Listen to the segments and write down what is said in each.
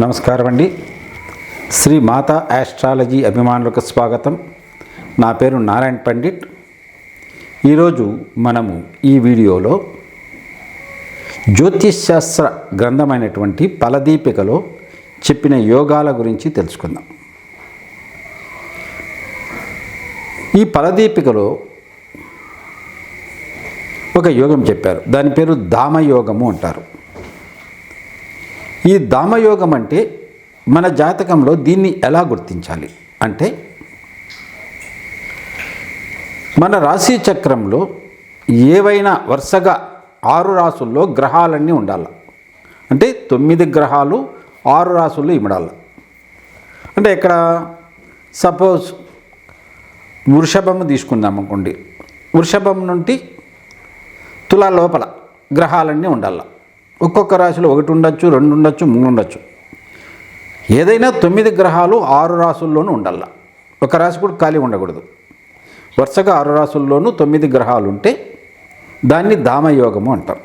నమస్కారం అండి. శ్రీ మాతా ఆస్ట్రాలజీ అభిమానులకు స్వాగతం. నా పేరు నారాయణ పండిట్. ఈరోజు మనము ఈ వీడియోలో జ్యోతిష్ శాస్త్ర గ్రంథమైనటువంటి ఫలదీపికలో చెప్పిన యోగాల గురించి తెలుసుకుందాం. ఈ ఫలదీపికలో ఒక యోగం చెప్పారు. దాని పేరు దామయోగము అంటారు. ఈ దామయోగం అంటే మన జాతకంలో దీన్ని ఎలా గుర్తించాలి? అంటే మన రాశి చక్రంలో ఏవైనా వరుసగా ఆరు రాసుల్లో గ్రహాలన్నీ ఉండాలి. అంటే తొమ్మిది గ్రహాలు ఆరు రాసుల్లో ఇమడాలి. అంటే ఇక్కడ సపోజ్ వృషభం తీసుకుందాం అనుకోండి. వృషభం నుండి తులా లోపల గ్రహాలన్నీ ఉండాలి. ఒక్కొక్క రాశిలో ఒకటి ఉండొచ్చు రెండు ఉండొచ్చు మూడు ఉండొచ్చు. ఏదైనా తొమ్మిది గ్రహాలు ఆరు రాసుల్లోనూ ఉండాల. ఒక రాశి కూడా ఖాళీ ఉండకూడదు. వరుసగా ఆరు రాసుల్లోనూ తొమ్మిది గ్రహాలు ఉంటే దాన్ని దామయోగము అంటారు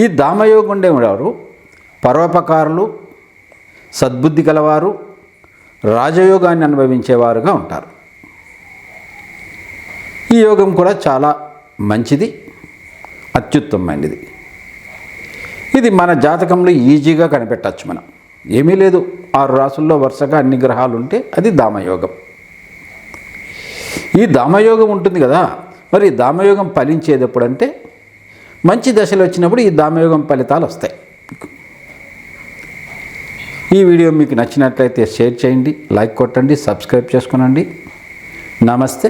ఈ దామయోగం ఉండేవారు పరోపకారులు సద్బుద్ధి గలవారు రాజయోగాన్ని అనుభవించేవారుగా ఉంటారు. ఈ యోగం కూడా చాలా మంచిది అత్యుత్తమైనది ఇది మన జాతకంలో ఈజీగా కనిపెట్టచ్చు మనం. ఏమీ లేదు. ఆరు రాసుల్లో వరుసగా అన్ని గ్రహాలు ఉంటే అది దామయోగం. ఈ దామయోగం ఉంటుంది కదా. మరి దామయోగం ఫలించేది ఎప్పుడంటే మంచి దశలు వచ్చినప్పుడు ఈ దామయోగం ఫలితాలు వస్తాయి. ఈ వీడియో మీకు నచ్చినట్లయితే షేర్ చేయండి లైక్ కొట్టండి సబ్స్క్రైబ్ చేసుకునండి. నమస్తే.